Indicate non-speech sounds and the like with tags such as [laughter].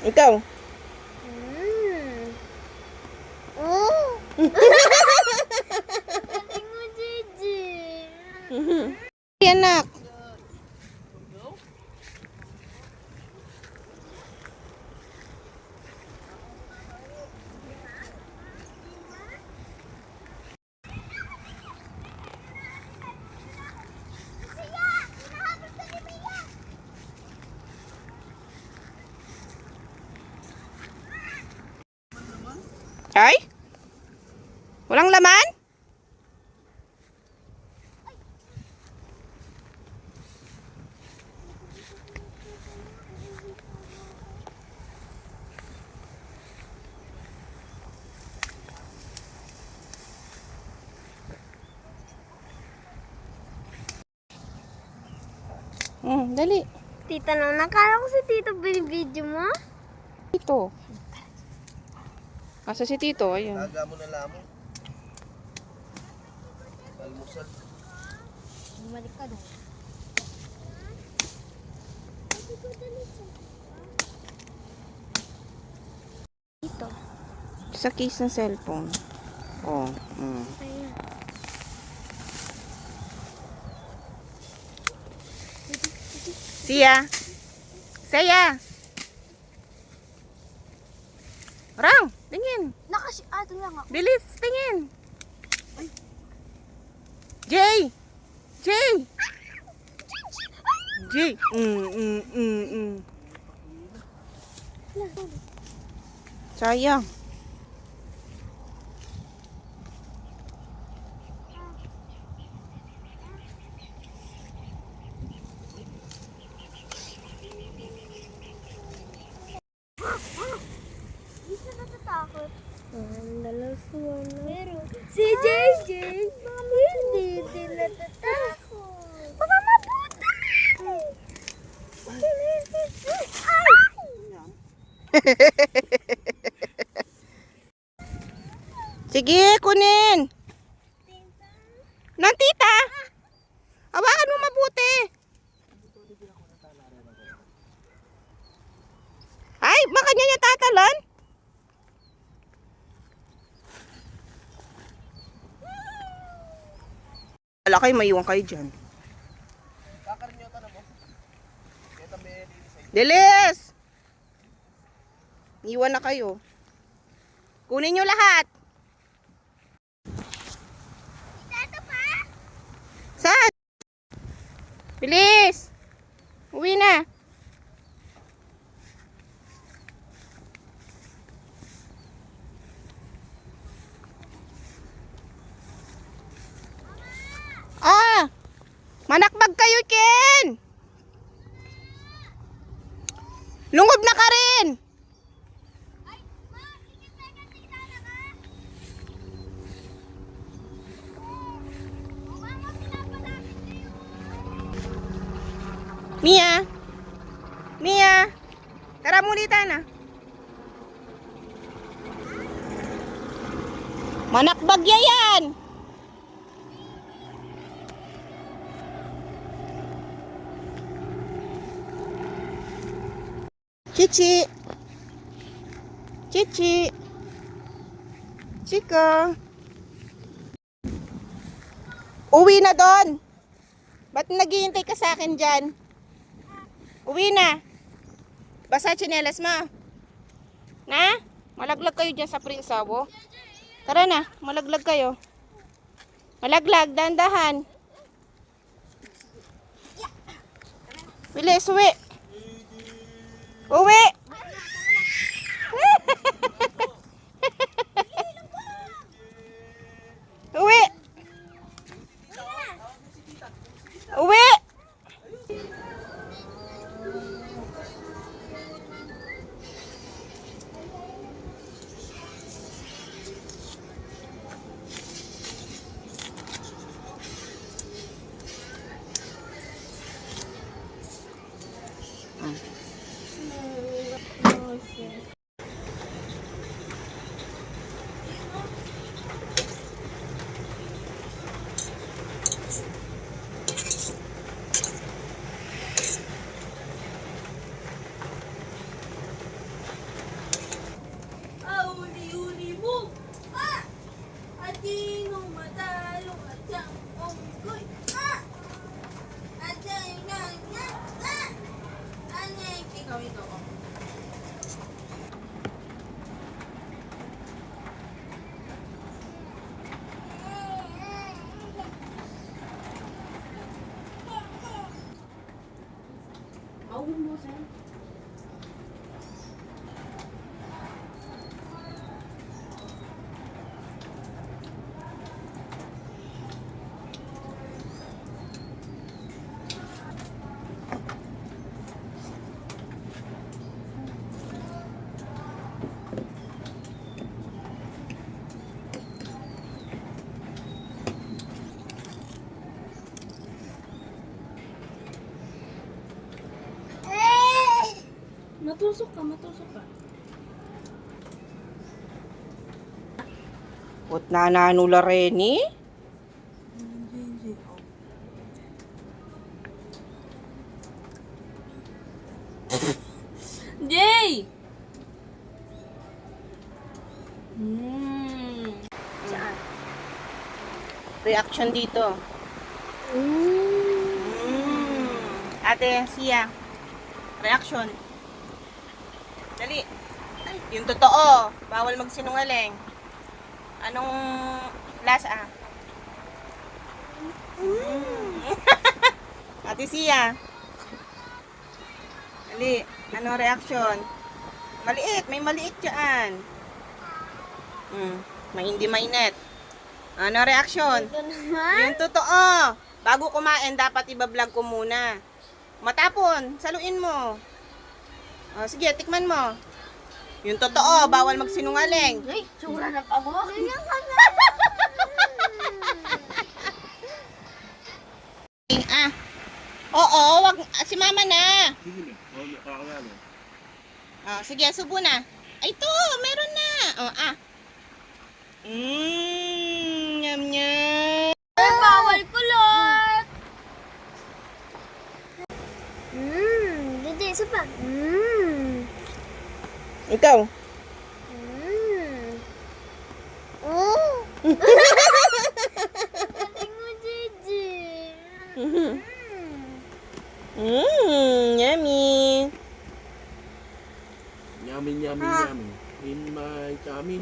Ikaw. Mm. Oh! [laughs] Galing mo, Gigi. Ay, anak. Ay? Walang laman? Hmm, dali. Tita na, nakala ko si Tito binibidyo mo. Tito. Asa si Tito? Ayun. Taga mo na lamang. Almusal. Bumalik ka doon. Dito. Sa case ng cellphone. Oh. Mm. Ayun. Siya. Saya. Rang, tingin. Nakas... Ah, ito lang ako. Bilis, tingin. Jay. Jay. Jay. Mm, mm, mm, mm. Sayang. Hindi siya Ang dalaswan na. Pero, si JJ, hindi din natatakot. Baka maputa! [laughs] Ay! Sige, kunin. Nang tita. Hawakan mo mabuti. Ay, baka niya niya tatalan. Wala kayo, maiwan kayo dyan. Dilis! Iwan na kayo. Kunin nyo lahat. Saan? Bilis! Uwi na. Ah! Manakbag kayo, Ken! Lungod na ka rin! Mia! Mia! Tara mulita na. Manakbagya yan! Chichi! Chichi! Chico! Uwi na doon! Ba't naghihintay ka sa akin dyan? Uwi na! Basa tsinelas mo. Na? Malaglag kayo dyan sa prinsawo. Tara na, malaglag kayo. Malaglag, dandahan. Bilis. Uwi! Uwi! 跑步鞋。Matusok ka, matusok ka. Put na nanula Reni. Jay! Saan? Reaction dito. Mm. Ate, siya. Reaction. Dali. Yung totoo. Bawal magsinungaling. Anong lasa? Mm. [laughs] Ate siya. Dali. Anong reaction? Maliit. May maliit dyan. Mm. May hindi mainit. Ano reaction? Yung totoo. Bago kumain, dapat ibablog ko muna. Matapon, saluin mo. O, sige, tikman mo. Yung totoo, bawal magsinungaling. Ay, sura na pa mo. Ah. Oo, wag, ah, si mama na. Oh. Oh, sige, subo na. Ay, ito, meron na. Oh, ah. Mmm, cầu Mmm, yummy. Yummy, yummy, yummy. In my tummy.